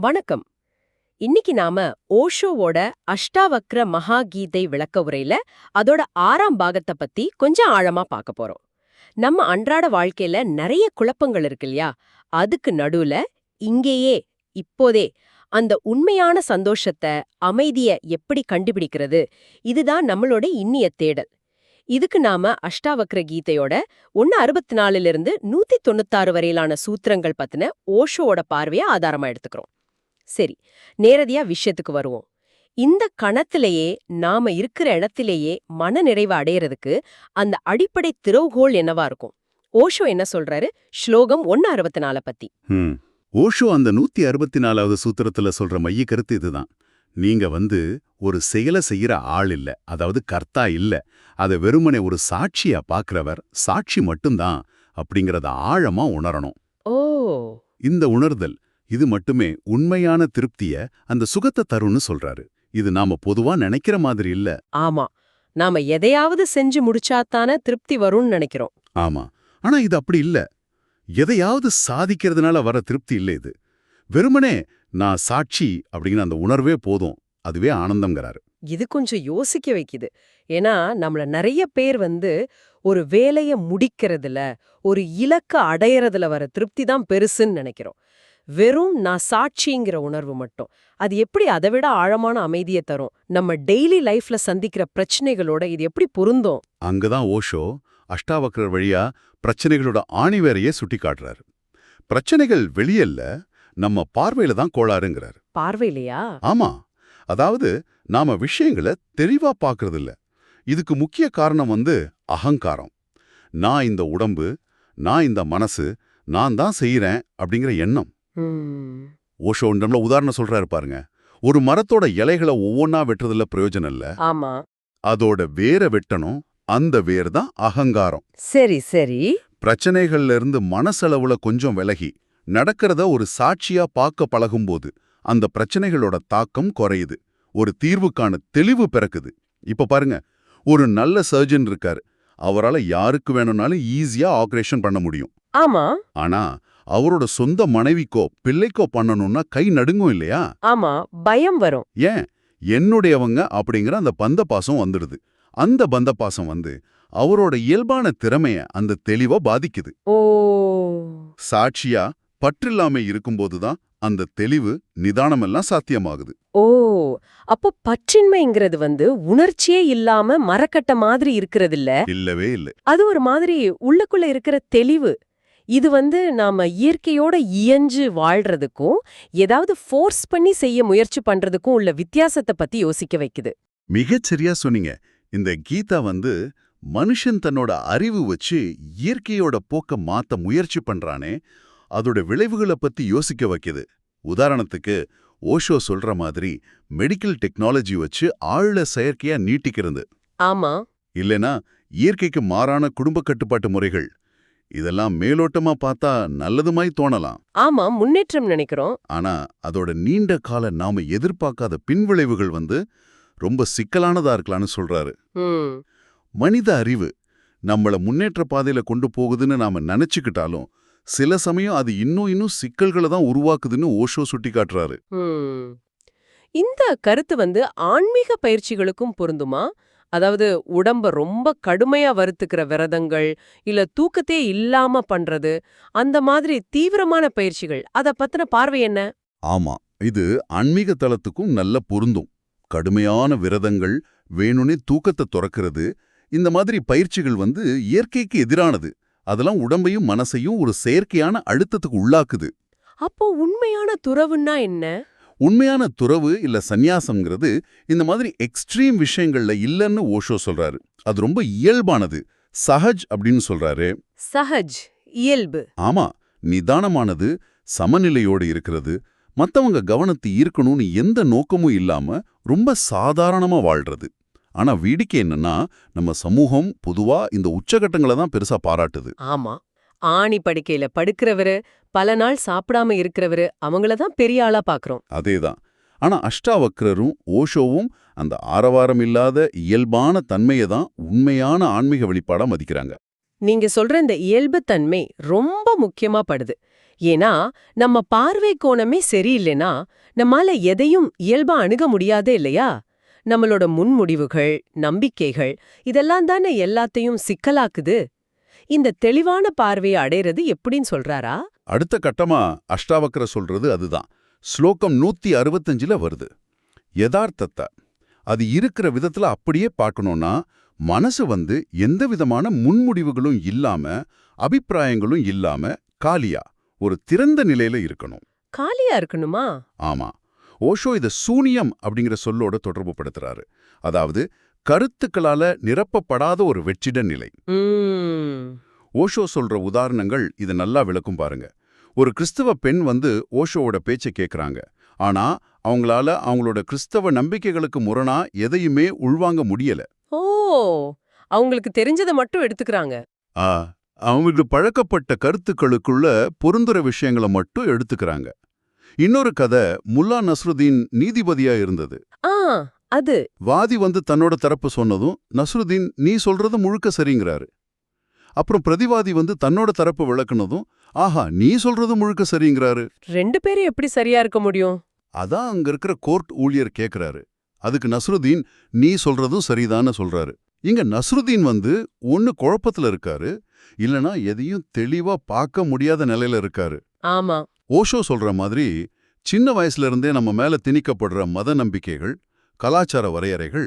வணக்கம். இன்னைக்கு நாம ஓஷோவோட அஷ்டாவக்ர மகா கீதை விளக்க உரையில அதோட ஆறாம் பாகத்தை பத்தி கொஞ்சம் ஆழமா பார்க்க போறோம். நம்ம அன்றாட வாழ்க்கையில நிறைய குழப்பங்கள் இருக்கு இல்லையா? அதுக்கு நடுவுல இங்கேயே இப்போதே அந்த உண்மையான சந்தோஷத்தை அமைதிய எப்படி கண்டுபிடிக்கிறது? இதுதான் நம்மளோட இன்னிய தேடல். இதுக்கு நாம அஷ்டாவக்ர கீதையோட ஒன்னு அறுபத்தி நாலுல இருந்து நூத்தி தொண்ணூத்தாறு வரையிலான சூத்திரங்கள் பத்தின ஓஷோவோட பார்வைய ஆதாரமா எடுத்துக்கிறோம். சரி நேரடியா விஷயத்துக்கு வருவோம். இந்த கணத்திலேயே நாம இருக்கிற இடத்திலேயே மன நிறைவு அடையறதுக்கு அந்த அடிப்படை திறவுகோல் என்னவா இருக்கும்? ஓஷோ என்ன சொல்றாரு? ஸ்லோகம் ஒன்னு அறுபத்தி நாலை பத்தி. ஓஷோ அந்த நூத்தி அறுபத்தி நாலாவது சூத்திரத்துல சொல்ற மைய கருத்து இதுதான். நீங்க வந்து ஒரு செயலை செய்யற ஆள் இல்ல அதாவது கர்த்தா இல்ல அதை வெறுமனே ஒரு சாட்சியா பாக்குறவர் சாட்சி மட்டும்தான் அப்படிங்கறத ஆழமா உணரணும். ஓ. இந்த உணர்தல் இது மட்டுமே உண்மையான திருப்திய அந்த சுகத்தை தரும்னு சொல்றாரு. இது நாம பொதுவா நினைக்கிற மாதிரி இல்ல. ஆமா. நாம எதையாவது செஞ்சு முடிச்சாத்தானே திருப்தி வரும்னு நினைக்கிறோம். ஆமா. ஆனா இது அப்படி இல்ல. எதையாவது சாதிக்கிறதுனால வர திருப்தி இல்ல இது. வெறுமனே நான் சாட்சி அப்படிங்கிற அந்த உணர்வே போதும். அதுவே ஆனந்தம்ங்கிறாரு. இது கொஞ்சம் யோசிக்க வைக்குது. ஏன்னா நம்மள நிறைய பேர் வந்து ஒரு வேலைய முடிக்கிறதுல ஒரு இலக்க அடையறதுல வர திருப்தி தான் பெருசுன்னு நினைக்கிறோம். வெறும் நான் சாட்சிங்கிற உணர்வு மட்டும். அது எப்படி அதை விட ஆழமான அமைதியை தரும்? நம்ம டெய்லி லைஃப்ல சந்திக்கிற பிரச்சனைகளோட இது எப்படி பொருந்தும்? அங்கதான் ஓஷோ அஷ்டாவக்கரர் வழியா பிரச்சனைகளோட ஆணிவேரையே சுட்டி காட்டுறாரு. பிரச்சனைகள் வெளியல்ல நம்ம பார்வையில தான் கோளாறுங்கிறாரு. பார்வையிலையா? ஆமா. அதாவது நாம விஷயங்களை தெளிவா பார்க்கறது இல்ல இதுக்கு முக்கிய காரணம் வந்து அகங்காரம். நான் இந்த உடம்பு நான் இந்த மனசு நான் தான் செய்யறேன் அப்படிங்கிற எண்ணம். ஓஷோ நம்மள உதாரணம் சொல்றாரு பாருங்க. ஒரு மரத்தோட இலைகளை ஒவ்வொன்னா வெட்டுறதுல பிரயோஜனம் இல்ல. ஆமா. அதோட வேரை வெட்டணும் அந்த வேர் தான் அகங்காரம். சரி சரி. பிரச்சனைகள்ல இருந்து மனசளவுல கொஞ்சம் விலகி நடக்கிறத ஒரு சாட்சியா பார்க்க பழகும்போது அந்த பிரச்சனைகளோட தாக்கம் குறையுது. ஒரு தீர்வுக்கான தெளிவு பிறக்குது. இப்ப பாருங்க ஒரு நல்ல சர்ஜன் இருக்காரு. அவரால யாருக்கு வேணும்னாலும் ஈஸியா ஆபரேஷன் பண்ண முடியும். ஆமா. ஆனா அவரோட சொந்த மனைவிக்கோ பிள்ளைக்கோ பண்ணணும்னா கை நடுங்கும் இல்லையா? ஆமா பயம் வரும். ஏன்? என்னுடையவங்க அப்படிங்கிற அந்த பந்த பாசம் வந்துடுது. அந்த பந்த பாசம் வந்து அவரோட இயல்பான திறமைய அந்த தெளிவா பாதிக்குது. ஓ. சாட்சியா பற்றில்லாம இருக்கும்போதுதான் அந்த தெளிவு நிதானமெல்லாம் சாத்தியமாகுது. ஓ அப்போ பற்றின்மைங்கிறது வந்து உணர்ச்சியே இல்லாம மரக்கட்ட மாதிரி இருக்கிறது இல்ல இல்லவே இல்ல. அது ஒரு மாதிரி உள்ளுக்குள்ள இருக்கிற தெளிவு. இது வந்து நாம இயற்கையோட இயஞ்சு வாழ்றதுக்கும் ஏதாவது ஃபோர்ஸ் பண்ணி செய்ய முயற்சி பண்றதுக்கும் உள்ள வித்தியாசத்தை பத்தி யோசிக்க வைக்குது. மிகச் சரியா சொன்னீங்க. இந்த கீதா வந்து மனுஷன் தன்னோட அறிவு வச்சு இயற்கையோட போக்க மாத்த முயற்சி பண்றானே அதோட விளைவுகளை பத்தி யோசிக்க வைக்குது. உதாரணத்துக்கு ஓஷோ சொல்ற மாதிரி மெடிக்கல் டெக்னாலஜி வச்சு ஆழ்ல செயற்கையா நீட்டிக்கிறது. ஆமா. இல்லனா இயற்கைக்கு மாறான குடும்ப கட்டுப்பாட்டு முறைகள். இதெல்லாம் மேலோட்டமா பார்த்தா நல்லதுமாய் தோணலாம். ஆமா முன்னேற்றம் நினைக்கிறோம். ஆனா அதோட நீண்ட கால நாம எதிர்பார்க்காத பின்விளைவுகள் வந்து ரொம்ப சிக்கலானதா இருக்கலாம்னு சொல்றாரு. மனித அறிவு நம்மள முன்னேற்ற பாதையில கொண்டு போகுதுன்னு நாம நினைச்சுக்கிட்டாலும் சில சமயம் அது இன்னும் இன்னும் சிக்கல்களை தான் உருவாக்குதுன்னு ஓஷோ சுட்டி காட்டுறாரு. இந்த கருத்து வந்து ஆன்மீக பயிற்சிகளுக்கும் பொருந்துமா? அதாவது உடம்ப ரொம்ப கடுமையா வருத்துக்கிற விரதங்கள் இல்ல தூக்கத்தே இல்லாம பண்றது அந்த மாதிரி தீவிரமான பயிற்சிகள் அத பத்தின பார்வை என்ன? ஆமா இது ஆன்மீக தளத்துக்கும் நல்ல பொருந்தும். கடுமையான விரதங்கள் வேணும்னே தூக்கத்தை துறக்கிறது இந்த மாதிரி பயிற்சிகள் வந்து இயற்கைக்கு எதிரானது. அதெல்லாம் உடம்பையும் மனசையும் ஒரு செயற்கையான அழுத்தத்துக்கு உள்ளாக்குது. அப்போ உண்மையான துறவுன்னா என்ன? உண்மையான துறவு இல்ல சந்நியாசம்ங்கிறது இந்த மாதிரி எக்ஸ்ட்ரீம் விஷயங்கள்ல இல்லன்னு ஓஷோ சொல்றாரு. அது ரொம்ப இயல்பானது. சஹஜ் அப்படின்னு சொல்றாரு. சஹஜ் இயல்பு. ஆமா நிதானமானது சமநிலையோடு இருக்கிறது. மத்தவங்க கவனத்தை ஈர்க்கணும்னு எந்த நோக்கமும் இல்லாம ரொம்ப சாதாரணமா வாழ்றது. ஆனா வேடிக்கை என்னன்னா நம்ம சமூகம் பொதுவா இந்த உச்சகட்டங்களை தான் பெருசா பாராட்டுது. ஆமா. ஆணி படுக்கையில படுக்கிறவரு பல நாள் சாப்பிடாம இருக்கிறவரு அவங்கள தான் பெரிய ஆளா பாக்குறோம். அதேதான். ஆனா அஷ்டாவக்ரரும் ஓஷோவும் அந்த ஆரவாரம் இல்லாத இயல்பான தன்மையை தான் உண்மையான ஆன்மீக வெளிப்பாடா மதிக்கிறாங்க. நீங்க சொல்ற இந்த இயல்புத்தன்மை ரொம்ப முக்கியமா படுது. ஏன்னா நம்ம பார்வை கோணமே சரியில்லைனா நம்மால எதையும் இயல்பா அணுக முடியாதே இல்லையா? நம்மளோட முன்முடிவுகள் நம்பிக்கைகள் இதெல்லாம் தானே எல்லாத்தையும் சிக்கலாக்குது? இந்த தெளிவான பார்வையை அடையிறது எப்படின்னு சொல்றாரா? அடுத்த கட்டமா அஷ்டாவக்கர சொல்றது அதுதான். ஸ்லோகம் நூத்தி அறுபத்தஞ்சுல வருது. யதார்த்தத்தை அது இருக்கிற விதத்துல அப்படியே பார்க்கணும்னா மனசு வந்து எந்த விதமான முன்முடிவுகளும் இல்லாம அபிப்பிராயங்களும் இல்லாம காலியா ஒரு திறந்த நிலையில இருக்கணும். காலியா இருக்கணுமா? ஆமா. ஓஷோ இத சூனியம் அப்படிங்கிற சொல்லோட தொடர்பு படுத்துறாரு அதாவது கருத்துக்களால நிரப்பப்படாத ஒரு வெற்றிட நிலை. ஓஷோ சொல்ற உதாரணங்கள் இது நல்லா விளக்கும் பாருங்க. ஒரு கிறிஸ்தவ பெண் வந்து ஓஷோவோட பேச்சை கேட்கறாங்க ஆனா அவங்களால அவங்களோட கிறிஸ்தவ நம்பிக்கைகளுக்கு முரணா எதையுமே உள்வாங்க முடியல. ஓ! அவங்களுக்கு தெரிஞ்சதை மட்டும் எடுத்துக்கறாங்க. ஆ அவங்களுக்கு பழக்கப்பட்ட கருத்துக்களுக்குள்ள பொருந்துற விஷயங்களை மட்டும் எடுத்துக்கறாங்க. இன்னொரு கதை முல்லா நஸ்ருதீன் நீதிபதியா இருந்தது. அது வாதி வந்து தன்னோட தரப்பு சொன்னதும் நஸ்ருதீன் நீ சொல்றது முழுக்க சரிங்கிறாரு. அப்புறம் பிரதிவாதி வந்து தன்னோட தரப்பு விளக்குனதும் ஆஹா நீ சொல்றது முழுக்க சரிங்கிறாரு. ரெண்டு பேரும் எப்படி சரியா இருக்க முடியும்? அதான் அங்க இருக்கிற கோர்ட் ஊழியர் கேக்குறாரு. அதுக்கு நஸ்ருதீன் நீ சொல்றதும் சரிதான்னு சொல்றாரு. இங்க நஸ்ருதீன் வந்து ஒன்னு குழப்பத்துல இருக்காரு இல்லனா எதையும் தெளிவா பார்க்க முடியாத நிலையில இருக்காரு. ஆமா. ஓஷோ சொல்ற மாதிரி சின்ன வயசுல இருந்தே நம்ம மேல திணிக்கப்படுற மத நம்பிக்கைகள் கலாச்சார வரையறைகள்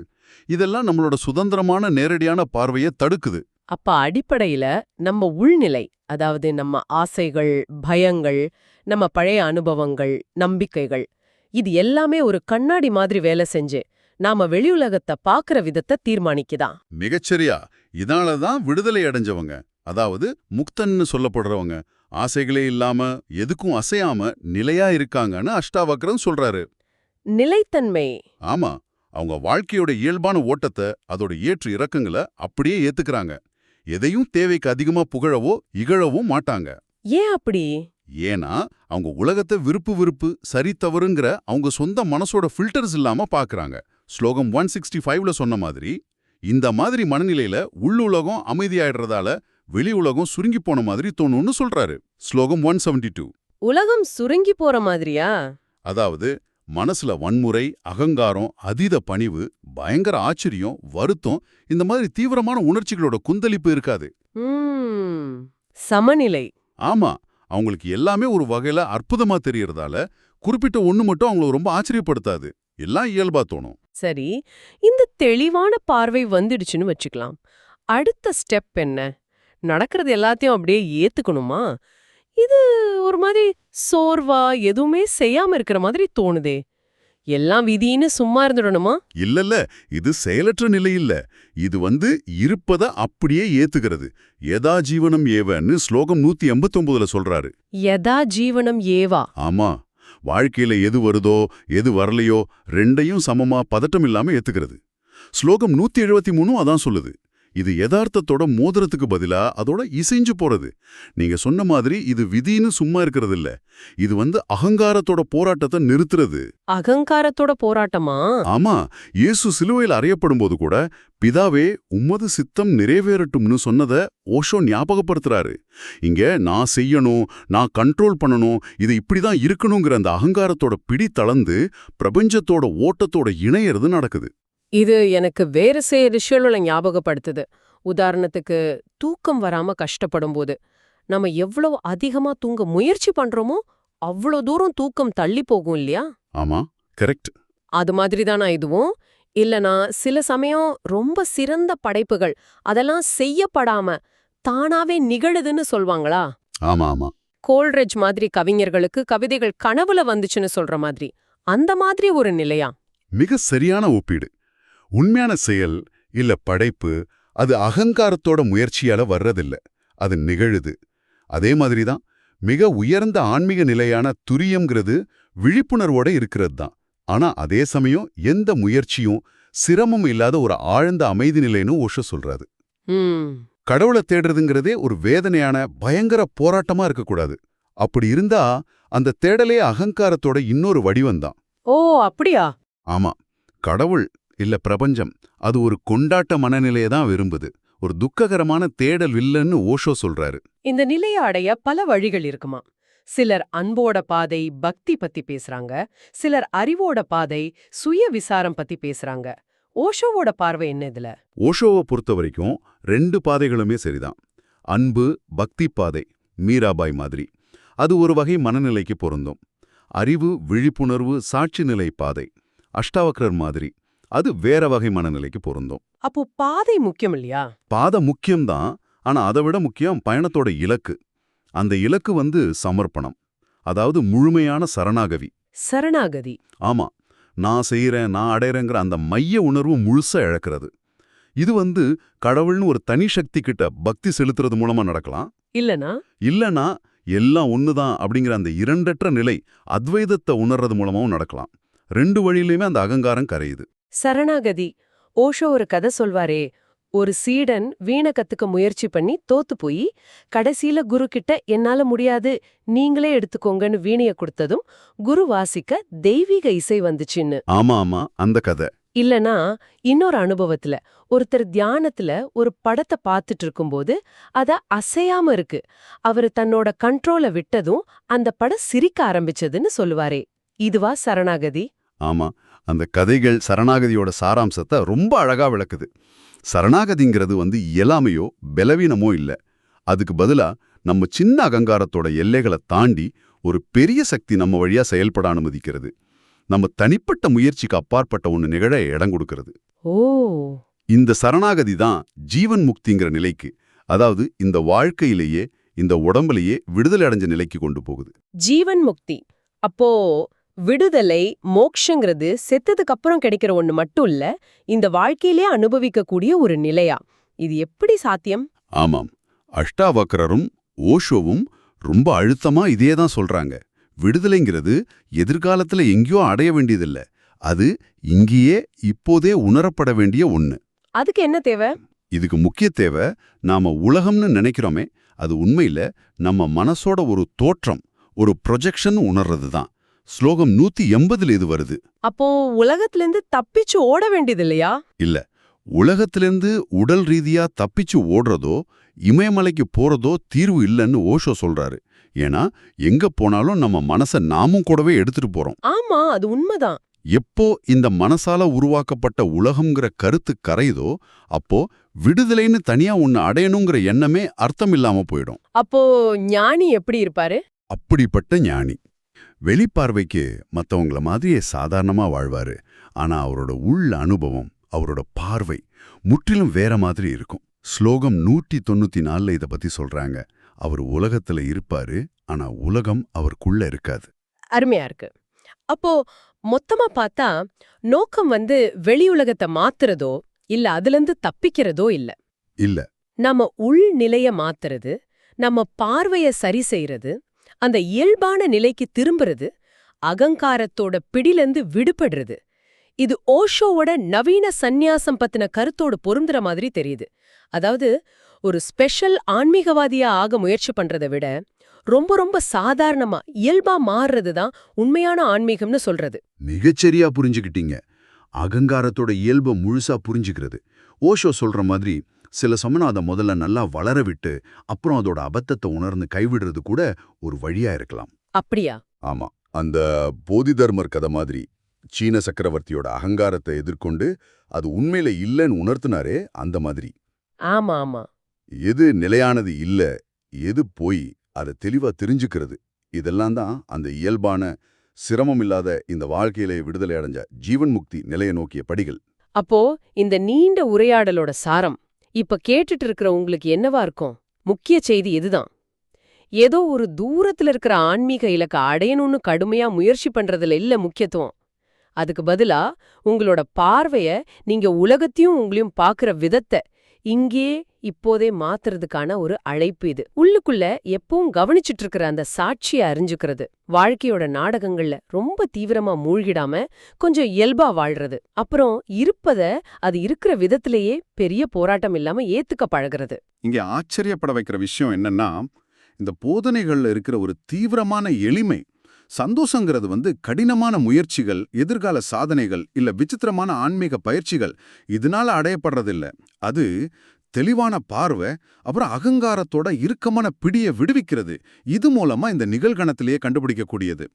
இதெல்லாம் நம்மளோட சுதந்திரமான நேரடியான பார்வையை தடுக்குது. அப்ப அடிப்படையில நம்ம உள்நிலை அதாவது நம்ம ஆசைகள் பயங்கள் நம்ம பழைய அனுபவங்கள் நம்பிக்கைகள் இது எல்லாமே ஒரு கண்ணாடி மாதிரி வேலை செஞ்சு நாம வெளியுலகத்தை பாக்குற விதத்தை தீர்மானிக்குதான் மிகச்சரியா. இதனால தான் விடுதலை அடைஞ்சவங்க அதாவது முக்தன்னு சொல்லப்படுறவங்க ஆசைகளே இல்லாம எதுக்கும் அசையாம நிலையா இருக்காங்கன்னு அஷ்டாவக்ரம் சொல்றாரு. நிலைத்தன்மை. ஆமா அவங்க வாழ்க்கையோட இயல்பான ஓட்டத்தை அதோட ஏற்று இறக்கங்களை அப்படியே ஏத்துக்கறாங்க. எதையும் தேவைக்கு அதிகமா புகழவோ இகழவோ மாட்டாங்க. ஏன் அப்படி? ஏன்னா அவங்க உலகத்தை விருப்பு விருப்பு சரி தவறுங்கிற அவங்க சொந்த மனசோட ஃபில்டர்ஸ் இல்லாம பாக்குறாங்க. ஸ்லோகம் ஒன் சிக்ஸ்டி ஃபைவ்ல சொன்ன மாதிரி இந்த மாதிரி மனநிலையில உள்ளுலகம் அமைதியாயிடுறதால வெளி உலகம் சுருங்கி போன மாதிரி தோணும்னு சொல்றாரு. ஸ்லோகம் ஒன் செவன்டி டூ உலகம் சுருங்கி போற மாதிரியா? அதாவது மனசுல வன்முறை அகங்காரம் அதீத பணிவு பயங்கர ஆச்சரியம் வருத்தம் இந்த மாதிரி தீவிரமான உணர்ச்சிகளோட குந்தளிப்பு இருக்காது. சமநிலை. ஆமா அவங்களுக்கு எல்லாமே ஒரு வகையில அற்புதமா தெரியறதால குறிப்பிட்ட ஒண்ணு மட்டும் அவங்கள ரொம்ப ஆச்சரியப்படுத்தாது. எல்லாம் இயல்பா தோணும். சரி இந்த தெளிவான பார்வை வந்துடுச்சுன்னு வச்சுக்கலாம். அடுத்த ஸ்டெப் என்ன? நடக்கிறது எல்லாத்தையும் அப்படியே ஏத்துக்கணுமா? இது ஒரு மாதிரி சோர்வா எதுவுமே செய்யாம இருக்கிற மாதிரி தோணுதே. எல்லாம் விதின்னு சும்மா இருந்துடணுமா? இல்லல்ல இது செயலற்ற நிலை இல்ல. இது வந்து இருப்பத அப்படியே ஏத்துக்கிறது எதா ஜீவனம் ஏவன்னு ஸ்லோகம் நூத்தி எண்பத்தொன்பதுல சொல்றாரு. யதா ஜீவனம் ஏவா? ஆமா. வாழ்க்கையில எது வருதோ எது வரலையோ ரெண்டையும் சமமா பதட்டம் இல்லாம ஏத்துக்கிறது ஸ்லோகம் நூத்தி எழுபத்தி மூணும் அதான் சொல்லுது. இது யதார்த்தத்தோட மோதிரத்துக்கு பதிலா அதோட இசைஞ்சு போறது. நீங்க சொன்ன மாதிரி இது விதின்னு சும்மா இருக்கிறது இல்ல இது வந்து அகங்காரத்தோட போராட்டத்தை நிறுத்துறது. அகங்காரத்தோட போராட்டமா? ஆமா. இயேசு சிலுவையில் அறையப்படும்போது கூட பிதாவே உம்மது சித்தம் நிறைவேறட்டும்னு சொன்னத ஓஷோ ஞாபகப்படுத்துறாரு. இங்க நான் செய்யணும் நான் கண்ட்ரோல் பண்ணணும் இது இப்படிதான் இருக்கணுங்கிற அந்த அகங்காரத்தோட பிடி தளர்ந்து பிரபஞ்சத்தோட ஓட்டத்தோட இணையறது நடக்குது. இது எனக்கு வேற சில விஷயங்களை ஞாபகப்படுத்துது. உதாரணத்துக்கு தூக்கம் வராம கஷ்டப்படும் போது நம்ம எவ்வளவு அதிகமா தூங்க முயற்சி பண்றோமோ அவ்வளோ தூரம் தூக்கம் தள்ளி போகும் இல்லையா? ஆமா கரெக்ட். அது மாதிரி தானா இதுவும்? இல்லனா சில சமயம் ரொம்ப சிறந்த படைப்புகள் அதெல்லாம் செய்யப்படாம தானாவே நிகழுதுன்னு சொல்வாங்களா? ஆமா ஆமா. கோல்ட்ரெஜ் மாதிரி கவிஞர்களுக்கு கவிதைகள் கனவுல வந்துச்சுன்னு சொல்ற மாதிரி அந்த மாதிரி ஒரு நிலையா? மிக சரியான ஒப்பீடு. உண்மையான செயல் இல்ல படைப்பு அது அகங்காரத்தோட முயற்சியால வர்றதில்ல. அது நிகழுது. அதே மாதிரி தான் மிக உயர்ந்த ஆன்மீக நிலையான துரியம்ங்கிறது விழிப்புணர்வோட இருக்கிறது தான் ஆனா அதே சமயம் எந்த முயற்சியும் சிரமம் இல்லாத ஒரு ஆழ்ந்த அமைதி நிலைன்னு ஓஷோ சொல்றாரு. கடவுளை தேடுறதுங்கிறதே ஒரு வேதனையான பயங்கர போராட்டமா இருக்கக்கூடாது. அப்படி இருந்தா அந்த தேடலே அகங்காரத்தோட இன்னொரு வடிவம்தான். ஓ அப்படியா? ஆமா. கடவுள் இல்ல பிரபஞ்சம் அது ஒரு கொண்டாட்ட மனநிலையை தான் விரும்புது. ஒரு துக்ககரமான தேடல் இல்லைன்னு ஓஷோ சொல்றாரு. இந்த நிலையை அடைய பல வழிகள் இருக்குமா? சிலர் அன்போட பாதை பக்தி பத்தி பேசுறாங்க. சிலர் அறிவோட பாதை சுய விசாரம் பத்தி பேசுறாங்க. ஓஷோவோட பார்வை என்ன இதுல? ஓஷோவை பொறுத்த வரைக்கும் ரெண்டு பாதைகளுமே சரிதான். அன்பு பக்தி பாதை மீராபாய் மாதிரி. அது ஒரு வகை மனநிலைக்கு பொருந்தும். அறிவு விழிப்புணர்வு சாட்சி நிலை பாதை அஷ்டாவக்ரர் மாதிரி. அது வேற வகை மனநிலைக்கு பொருந்தும். அப்போ பாதை முக்கியம் இல்லையா பாதை முக்கியம்தான். ஆனா அதை விட முக்கியம் பயணத்தோட இலக்கு. அந்த இலக்கு வந்து சமர்ப்பணம். அதாவது முழுமையான சரணாகவி சரணாகதி. ஆமா. நான் செய்யறேன் நான் அடையறேங்கிற அந்த மைய உணர்வு முழுசா இழக்கிறது. இது வந்து கடவுள்னு ஒரு தனி சக்தி கிட்ட பக்தி செலுத்துறது மூலமா நடக்கலாம். இல்லனா? இல்லனா எல்லாம் ஒண்ணுதான் அப்படிங்கிற அந்த இரண்டற்ற நிலை அத்வைதத்தை உணர்றது மூலமாவும் நடக்கலாம். ரெண்டு வழியிலுமே அந்த அகங்காரம் கரையுது. சரணாகதி. ஓஷோ ஒரு கதை சொல்வாரே. ஒரு சீடன் வீண கத்துக்க முயற்சி பண்ணி தோத்து போய் கடைசியில குரு கிட்ட என்னால முடியாது நீங்களே எடுத்துக்கோங்கன்னு வீணைய கொடுத்ததும் குரு வாசிக்க தெய்வீக இசை வந்துச்சுன்னு. ஆமா ஆமா அந்த கதை. இல்லனா இன்னொரு அனுபவத்துல ஒருத்தர் தியானத்துல ஒரு படத்தை பார்த்துட்டு இருக்கும்போது அத அசையாம இருக்கு. அவரு தன்னோட கண்ட்ரோல விட்டதும் அந்த படம் சிரிக்க ஆரம்பிச்சதுன்னு சொல்லுவாரே. இதுவா சரணாகதி? ஆமா அந்த கதைகள் சரணாகதியோட சாராம்சத்தை ரொம்ப அழகா விளக்குது. சரணாகதிங்கிறது வந்து இயலாமையோ பலவீனமோ இல்ல. அதுக்கு பதிலா நம்ம சின்ன அகங்காரத்தோட எல்லைகளை தாண்டி ஒரு பெரிய சக்தி நம்ம வழியா செயல்பட அனுமதிக்கிறது. நம்ம தனிப்பட்ட முயற்சிக்கு அப்பாற்பட்ட ஒன்று நிகழ இடம் கொடுக்கிறது. ஓ! இந்த சரணாகதி தான் ஜீவன் முக்திங்கிற நிலைக்கு அதாவது இந்த வாழ்க்கையிலேயே இந்த உடம்புலயே விடுதலை அடைஞ்ச நிலைக்கு கொண்டு போகுது. ஜீவன் முக்தி. அப்போ விடுதலை மோக்ஷங்கிறது செத்ததுக்கு அப்புறம் கிடைக்கிற ஒண்ணு மட்டும் இல்ல இந்த வாழ்க்கையிலே அனுபவிக்கக்கூடிய ஒரு நிலையா? இது எப்படி சாத்தியம்? ஆமாம். அஷ்டாவக்கரரும் ஓஷோவும் ரொம்ப அழுத்தமா இதே தான் சொல்றாங்க. விடுதலைங்கிறது எதிர்காலத்துல எங்கேயோ அடைய வேண்டியதில்ல. அது இங்கேயே இப்போதே உணரப்பட வேண்டிய ஒண்ணு. அதுக்கு என்ன தேவை? இதுக்கு முக்கிய தேவை நாம உலகம்னு நினைக்கிறோமே அது உண்மையில நம்ம மனசோட ஒரு தோற்றம் ஒரு ப்ரொஜெக்ஷன் உணர்றது தான் ஸ்லோகம் நூத்தி எண்பதுல இது வருது. அப்போ உலகத்துல இருந்து தப்பிச்சு ஓட வேண்டியது இல்லையா இல்ல உலகத்திலிருந்து உடல் ரீதியா தப்பிச்சு ஓடுறதோ இமயமலைக்கு போறதோ தீர்வு இல்லைன்னு ஓஷோ சொல்றாரு. ஏன்னா எங்க போனாலும் நம்ம மனச நாமும் கூடவே எடுத்துட்டு போறோம். ஆமா அது உண்மைதான். எப்போ இந்த மனசால உருவாக்கப்பட்ட உலகம்ங்கிற கருத்து கரையுதோ அப்போ விடுதலைன்னு தனியா ஒன்னு அடையணுங்கிற எண்ணமே அர்த்தம் இல்லாம போயிடும். அப்போ ஞானி எப்படி இருப்பாரு? அப்படிப்பட்ட ஞானி. வெளிப்பார்வைக்கு மத்தவங்கள மாதிரியே சாதாரணமா வாழ்வாரு. ஆனா அவரோட உள்ள அனுபவம் அவரோட பார்வை முற்றிலும் வேற மாதிரி இருக்கும். ஸ்லோகம் நூற்றி தொண்ணூத்தி நாலுல இத பத்தி சொல்றாங்க. அவர் உலகத்துல இருப்பாரு ஆனா உலகம் அவருக்குள்ள இருக்காது. அருமையா இருக்கு. அப்போ மொத்தமா பார்த்தா நோக்கம் வந்து வெளி உலகத்தை மாத்துறதோ இல்ல அதுல இருந்து தப்பிக்கிறதோ இல்ல. இல்ல. நம்ம உள் நிலைய மாத்துறது நம்ம பார்வைய சரி செய்யறது அந்த இயல்பான நிலைக்கு திரும்புறது அகங்காரத்தோட பிடிலந்து விடுபடுறது. இது ஓஷோவோட நவீன சந்நியாசம் பத்தின கருத்தோடு பொருந்துற மாதிரி தெரியுது. அதாவது ஒரு ஸ்பெஷல் ஆன்மீகவாதியா ஆக முயற்சி பண்றதை விட ரொம்ப ரொம்ப சாதாரணமா இயல்பா மாறுறது தான் உண்மையான ஆன்மீகம்னு சொல்றது. மிகச்சரியா புரிஞ்சுக்கிட்டீங்க. அகங்காரத்தோட இயல்பை முழுசா புரிஞ்சுக்கிறது. ஓஷோ சொல்ற மாதிரி சில சமயம் அதை முதல்ல நல்லா வளர விட்டு அப்புறம் அதோட அபத்தத்தை உணர்ந்து கைவிடுறது கூட ஒரு வழியா இருக்கலாம். அப்படியா? ஆமா. அந்த போதி தர்மர் கதை மாதிரி சீன சக்கரவர்த்தியோட அகங்காரத்தை எதிர்கொண்டு அது உண்மையில இல்லைன்னு உணர்த்தினாரே அந்த மாதிரி. ஆமா ஆமா. எது நிலையானது இல்ல எது போய் அதை தெளிவா தெரிஞ்சுக்கிறது இதெல்லாம் தான் அந்த இயல்பான சிரமம் இல்லாத இந்த வாழ்க்கையிலே விடுதலை அடைஞ்ச ஜீவன் முக்தி நிலையை நோக்கிய படிகள். அப்போ இந்த நீண்ட உரையாடலோட சாரம் இப்ப கேட்டுட்டு இருக்கிற உங்களுக்கு என்னவா இருக்கும்? முக்கிய செய்தி இதுதான் ஏதோ ஒரு தூரத்துல இருக்கிற ஆன்மீக இலக்க அடையணும்னு கடுமையா முயற்சி பண்றதுல இல்ல முக்கியத்துவம். அதுக்கு பதிலா உங்களோட பார்வைய நீங்க உலகத்தையும் உங்களையும் பாக்குற விதத்தை இங்கே இப்போதே மாத்துறதுக்கான ஒரு அழைப்பு இது. உள்ளுக்குள்ள எப்பவும் கவனிச்சுட்டு இருக்கிற அந்த சாட்சியை அறிஞ்சுக்கிறது. வாழ்க்கையோட நாடகங்கள்ல ரொம்ப தீவிரமா மூழ்கிடாம கொஞ்சம் இயல்பா வாழ்றது. அப்புறம் இருப்பத அது இருக்கிற விதத்திலேயே பெரிய போராட்டம் இல்லாம ஏத்துக்க பழகிறது. இங்க ஆச்சரியப்பட வைக்கிற விஷயம் என்னன்னா இந்த போதனைகள்ல இருக்கிற ஒரு தீவிரமான எளிமை சந்தோஷங்கிறது வந்து கடினமான முயற்சிகள் எதிர்கால சாதனைகள் இல்ல விசித்திரமான ஆன்மீக பயிற்சிகள். இதனால அடையப்படுறதில்ல. அது தெளிவான பார்வை அப்புறம் அகங்காரத்தோட இறுக்கமான பிடிய விடுவிக்கிறது. இது மூலமா இந்த நிகழ்கணத்திலேயே கண்டுபிடிக்கக்கூடியது.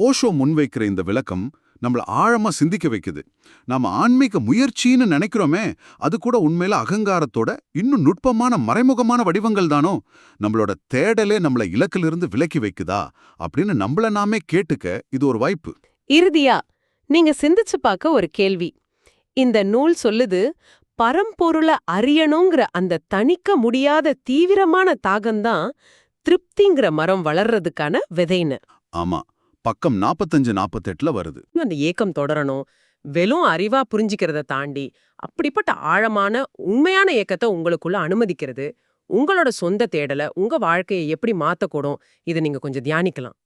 ஓஷோ முன்வைக்கிற இந்த விளக்கம் நம்மள ஆழமா சிந்திக்க வைக்குது. நாம ஆன்மீக முயற்சின்னு நினைக்கிறோமே அது கூட உண்மையில அகங்காரத்தோட இன்னும் நுட்பமான மறைமுகமான வடிவங்கள் தானோ? நம்மளோட தேடலே நம்மள இலக்கிலிருந்து விலக்கி வைக்குதா? அப்படின்னு நம்மள நாமே கேட்டுக்க இது ஒரு வாய்ப்பு. இறுதியா நீங்க சிந்திச்சு பார்க்க ஒரு கேள்வி. இந்த நூல் சொல்லுது பரம்பொருளை அறியணுங்கிற அந்த தணிக்க முடியாத தீவிரமான தாகம்தான் திருப்திங்கிற மரம் வளர்றதுக்கான விதைன்னு. ஆமா. பக்கம் நாப்பத்தஞ்சு நாப்பத்தெட்டுல வருது. அந்த ஏக்கம் தொடரணும். வெறும் அறிவா புரிஞ்சிக்கிறத தாண்டி அப்படிப்பட்ட ஆழமான உண்மையான இயக்கத்தை உங்களுக்குள்ள அனுமதிக்கிறது. உங்களோட சொந்த தேடலை உங்க வாழ்க்கையை எப்படி மாத்தக்கூடும் இதை நீங்க கொஞ்சம் தியானிக்கலாம்.